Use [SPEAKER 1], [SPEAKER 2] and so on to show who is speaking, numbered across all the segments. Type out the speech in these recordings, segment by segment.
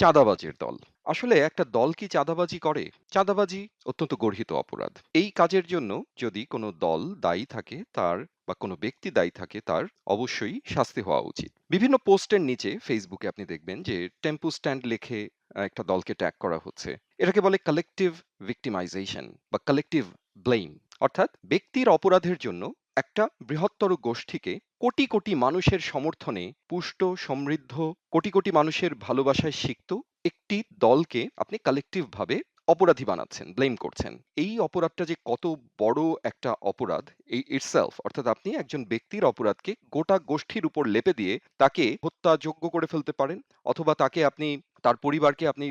[SPEAKER 1] চাঁদাবাজের দল। আসলে একটা দল কি চাঁদাবাজি করে? চাঁদাবাজি অত্যন্ত গর্হিত অপরাধ। এই কাজের জন্য যদি কোনো দল দায়ী থাকে তার বা কোনো ব্যক্তি দায়ী থাকে তার অবশ্যই শাস্তি হওয়া উচিত। বিভিন্ন পোস্টের নিচে ফেসবুকে আপনি দেখবেন যে টেম্পু স্ট্যান্ড লেখে একটা দলকে ট্যাগ করা হচ্ছে। এটাকে বলে কালেক্টিভ ভিক্টিমাইজেশন বা কালেক্টিভ ব্লেম। অর্থাৎ ব্যক্তির অপরাধের জন্য একটা বৃহত্তর গোষ্ঠীকে কোটি, কোটি মানুষের সমর্থনে পুষ্ট, সমৃদ্ধ, কোটি, কোটি মানুষের ভালোবাসায় সিক্ত একটি দলকে আপনি কালেক্টিভ ভাবে অপরাধী বানাচ্ছেন, ব্লেম করছেন। এই অপরাধটা যে কত বড় একটা অপরাধ এই ইটসেলফ অর্থাৎ আপনি একজন ব্যক্তির অপরাধকে গোটা গোষ্ঠীর উপর লেপে দিয়ে তাকে হত্যাযোগ্য করে ফেলতে পারেন অথবা তাকে আপনি তার পরিবারকে আপনি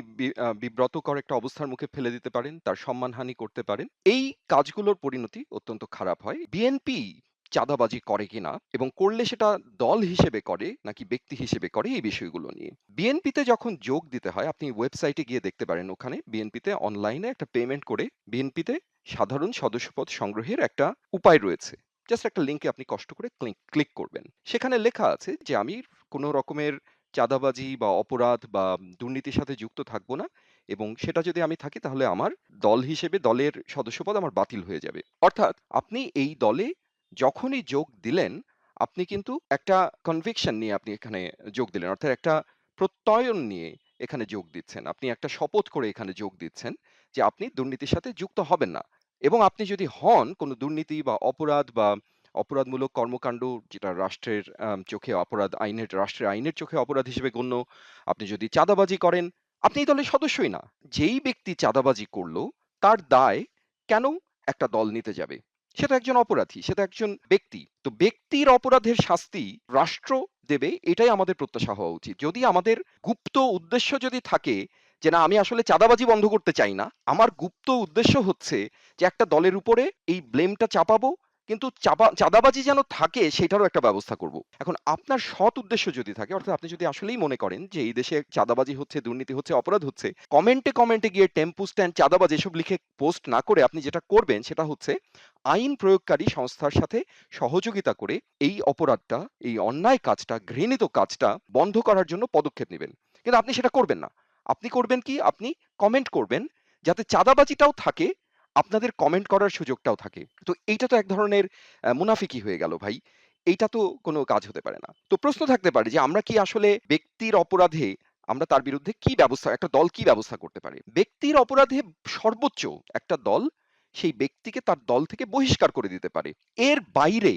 [SPEAKER 1] বিব্রতকর একটা অবস্থার মুখে ফেলে দিতে পারেন, তার সম্মানহানি করতে পারেন। এই কাজগুলোর পরিণতি অত্যন্ত খারাপ হয়। বিএনপি চাঁদাবাজি করে কিনা এবং করলে সেটা দল হিসেবে করে নাকি ব্যক্তি হিসেবে করে এই বিষয়গুলো নিয়ে। বিএনপিতে যখন যোগ দিতে হয় আপনি ওয়েবসাইটে গিয়ে দেখতে পারেন ওখানে বিএনপিতে অনলাইনে একটা পেমেন্ট করে বিএনপিতে সাধারণ সদস্যপদ সংগ্রহের একটা উপায় রয়েছে। জাস্ট একটা লিঙ্কে আপনি কষ্ট করে ক্লিক ক্লিক করবেন। সেখানে লেখা আছে যে আমি কোনো রকমের চাঁদাবাজি বা অপরাধ বা দুর্নীতির সাথে যুক্ত থাকব না এবং সেটা যদি আমি থাকি তাহলে আমার দল হিসেবে দলের সদস্যপদ আমার বাতিল হয়ে যাবে। অর্থাৎ আপনি এই দলে যখনই যোগ দিলেন, আপনি কিন্তু একটা কনভিকশন নিয়ে আপনি এখানে যোগ দিলেন। অর্থাৎ একটা প্রত্যয়ন নিয়ে এখানে যোগ দিচ্ছেন। আপনি একটা শপথ করে এখানে যোগ দিচ্ছেন যে আপনি দুর্নীতির সাথে যুক্ত হবেন না। এবং আপনি যদি হন কোনো দুর্নীতি বা অপরাধ বা অপরাধমূলক কর্মকাণ্ড যেটা রাষ্ট্রের চোখে অপরাধ আইনের রাষ্ট্রের আইনের চোখে অপরাধ হিসেবে গণ্য। আপনি যদি চাঁদাবাজি করেন, আপনি এই দলের সদস্যই না। যেই ব্যক্তি চাঁদাবাজি করল, তার দায় কেন একটা দল নিতে যাবে? সেটা একজন অপরাধী, সেটা একজন ব্যক্তি। তো ব্যক্তির অপরাধের শাস্তি রাষ্ট্র দেবে এটাই আমাদের প্রত্যাশা হওয়া উচিত। যদি আমাদের গুপ্ত উদ্দেশ্য যদি থাকে যে না আমি আসলে চাঁদাবাজি বন্ধ করতে চাই না। আমার গুপ্ত উদ্দেশ্য হচ্ছে যে একটা দলের উপরে এই ব্লেমটা চাপাবো কিন্তু চাপা চাঁদাবাজি যেন থাকে সেটারও একটা ব্যবস্থা করব। এখন আপনার সৎ উদ্দেশ্য যদি থাকে অর্থাৎ আপনি যদি আসলেই মনে করেন যে এই দেশে চাঁদাবাজি হচ্ছে, দুর্নীতি হচ্ছে, অপরাধ হচ্ছে, কমেন্টে, কমেন্টে গিয়ে টেম্পো স্ট্যান্ড, চাঁদাবাজ এসব লিখে পোস্ট না করে আপনি যেটা করবেন সেটা হচ্ছে আইন প্রয়োগকারী সংস্থার সাথে সহযোগিতা করে এই অপরাধটা, এই অন্যায় কাজটা, ঘৃণিত কাজটা বন্ধ করার জন্য পদক্ষেপ নেবেন কিন্তু আপনি সেটা করবেন না। আপনি করবেন কি? আপনি কমেন্ট করবেন যাতে চাঁদাবাজিটাও থাকে, আপনাদের কমেন্ট করার সুযোগটাও থাকে। তো এইটা তো এক ধরনের মুনাফিকি হয়ে গেল ভাই। এইটা তো কোনো কাজ হতে পারে না। তো প্রশ্ন থাকতে পারে যে আমরা কি আসলে ব্যক্তির অপরাধে আমরা তার বিরুদ্ধে কি ব্যবস্থা, একটা দল কি ব্যবস্থা করতে পারে? ব্যক্তির অপরাধে সর্বোচ্চ একটা দল সেই ব্যক্তিকে তার দল থেকে বহিষ্কার করে দিতে পারে। এর বাইরে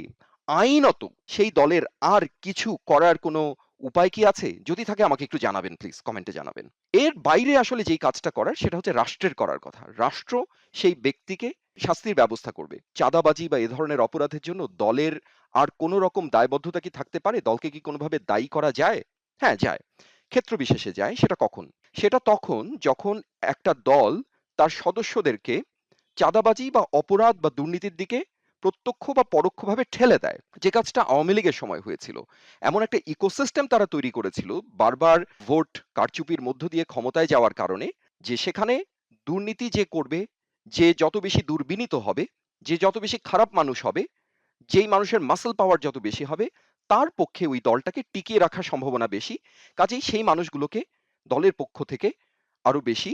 [SPEAKER 1] আইনত সেই দলের আর কিছু করার কোনো উপায় কি আছে? যদি থাকে আমাকে একটু জানাবেন প্লিজ কমেন্টে জানাবেন। এর বাইরে আসলে যেই কাজটা করার সেটা হচ্ছে রাষ্ট্রের করার কথা। রাষ্ট্র সেই ব্যক্তিকে শাস্তির ব্যবস্থা করবে। চাঁদাবাজি বা এ ধরনের অপরাধের জন্য দলের আর কোনো রকম দায়বদ্ধতা কি থাকতে পারে? দলকে কি কোনোভাবে দায়ী করা যায়? হ্যাঁ, যায়। ক্ষেত্র বিশেষে যায়। সেটা কখন? সেটা তখন যখন একটা দল তার সদস্যদেরকে চাঁদাবাজি বা অপরাধ বা দুর্নীতির দিকে প্রত্যক্ষ বা পরোক্ষভাবে ঠেলে দেয়। যে কাজটা আওয়ামী লীগের সময় হয়েছিল। এমন একটা ইকোসিস্টেম তারা তৈরি করেছিল বারবার ভোট কারচুপির মধ্য দিয়ে ক্ষমতায় যাওয়ার কারণে যে সেখানে দুর্নীতি যে করবে, যে যত বেশি দুর্বিনীত হবে, যে যত বেশি খারাপ মানুষ হবে, যেই মানুষের মাসল পাওয়ার যত বেশি হবে, তার পক্ষে ওই দলটাকে টিকিয়ে রাখার সম্ভাবনা বেশি। কাজেই সেই মানুষগুলোকে দলের পক্ষ থেকে আরও বেশি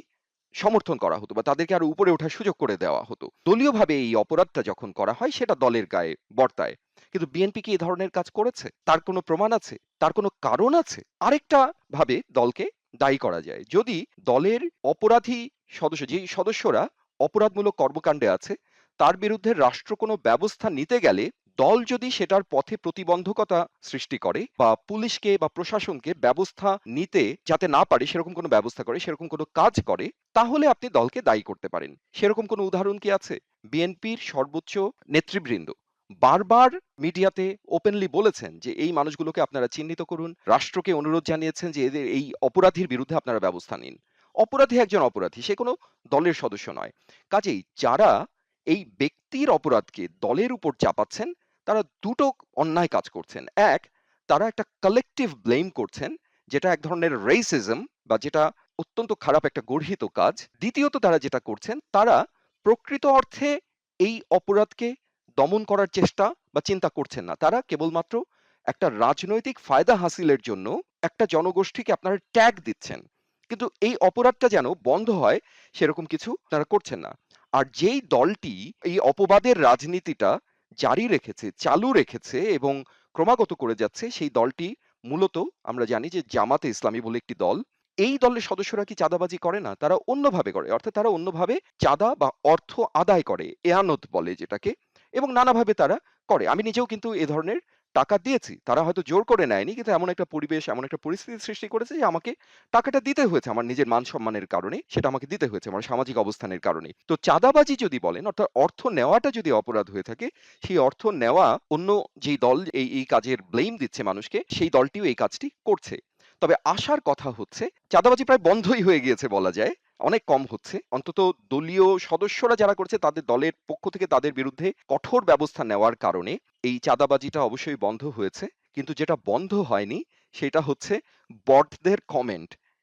[SPEAKER 1] সমর্থন করা হতো বা তাদেরকে আরও উপরে ওঠার সুযোগ করে দেওয়া হতো। দলীয়ভাবে এই অপরাধটা যখন করা হয় সেটা দলের গায়ে বর্তায়। কিন্তু বিএনপি কি এ ধরনের কাজ করেছে? তার কোনো প্রমাণ আছে? তার কোনো কারণ আছে? আরেকটা ভাবে দলকে দায়ী করা যায়। যদি দলের অপরাধী সদস্য যেই সদস্যরা অপরাধমূলক কর্মকাণ্ডে আছে, তার বিরুদ্ধে রাষ্ট্র কোনো ব্যবস্থা নিতে গেলে দল যদি সেটার পথে প্রতিবন্ধকতা সৃষ্টি করে বা পুলিশকে বা প্রশাসনকে ব্যবস্থা নিতে যাতে না পারে সেরকম কোনো ব্যবস্থা করে, সেরকম কোনো কাজ করে, তাহলে আপনি দলকে দায়ী করতে পারেন। সেরকম কোনো উদাহরণ কি আছে? বিএনপির সর্বোচ্চ নেতৃবৃন্দ বারবার মিডিয়াতে ওপেনলি বলেছেন যে এই মানুষগুলোকে আপনারা চিহ্নিত করুন। রাষ্ট্রকে অনুরোধ জানিয়েছেন যে এদের এই অপরাধীর বিরুদ্ধে আপনারা ব্যবস্থা নিন। অপরাধী একজন অপরাধী, সে কোনো দলের সদস্য নয়। কাজেই যারা এই ব্যক্তির অপরাধকে দলের উপর চাপাচ্ছেন, তারা দুটো অন্যায় কাজ করছেন। এক, তারা একটা কালেক্টিভ ব্লেম করছেন, যেটা এক ধরনের রেইসিজম বা যেটা অত্যন্ত খারাপ একটা গর্হিত কাজ। দ্বিতীয়ত তারা যেটা করছেন, তারা প্রকৃত অর্থে এই অপরাধকে দমন করার চেষ্টা বা চিন্তা করছেন না। তারা কেবলমাত্র একটা রাজনৈতিক ফায়দা হাসিলের জন্য একটা জনগোষ্ঠীকে আপনারা ট্যাগ দিচ্ছেন। কিন্তু এই অপরাধটা যেন বন্ধ হয় সেরকম কিছু তারা করছেন না। আর যেই দলটি এই অপবাদের রাজনীতিটা জারি রেখেছে, চালু রেখেছে এবং ক্রমাগত করে যাচ্ছে সেই দলটি মূলত আমরা জানি যে জামাতে ইসলামী বলে একটি দল। এই দলের সদস্যরা কি চাঁদাবাজি করে না? তারা অন্যভাবে করে। অর্থাৎ তারা অন্যভাবে চাঁদা বা অর্থ আদায় করে। এয়ানত বলে যেটাকে এবং নানাভাবে তারা করে। আমি নিজেও কিন্তু এ ধরনের টাকা দিয়েছি। তারা হয়তো জোর করে নেয়নি কিন্তু এমন একটা পরিবেশ, এমন একটা পরিস্থিতি সৃষ্টি করেছে যে আমাকে টাকাটা দিতে হয়েছে আমার নিজের মান-সম্মানের কারণে। সেটা আমাকে দিতে হয়েছে আমার সামাজিক অবস্থানের কারণে তো চাঁদাবাজি যদি বলেন অর্থাৎ অর্থ নেওয়াটা যদি অপরাধ হয়ে থাকে, সেই অর্থ নেওয়া অন্য যেই দল এই, এই কাজের ব্লেম দিচ্ছে মানুষকে, সেই দলটিও এই কাজটি করছে। তবে আশার কথা হচ্ছে চাঁদাবাজি প্রায় বন্ধই হয়ে গিয়েছে বলা যায়। অনেক কম হচ্ছে। অন্তত দলীয় সদস্যরা যারা করছে, তাদের দলের পক্ষ থেকে তাদের বিরুদ্ধে কঠোর ব্যবস্থা নেওয়ার কারণে এই চাঁদাবাজিটা অবশ্যই বন্ধ হয়েছে। কিন্তু যেটা বন্ধ হয়নি, সেটা হচ্ছে বটদের কমেন্ট।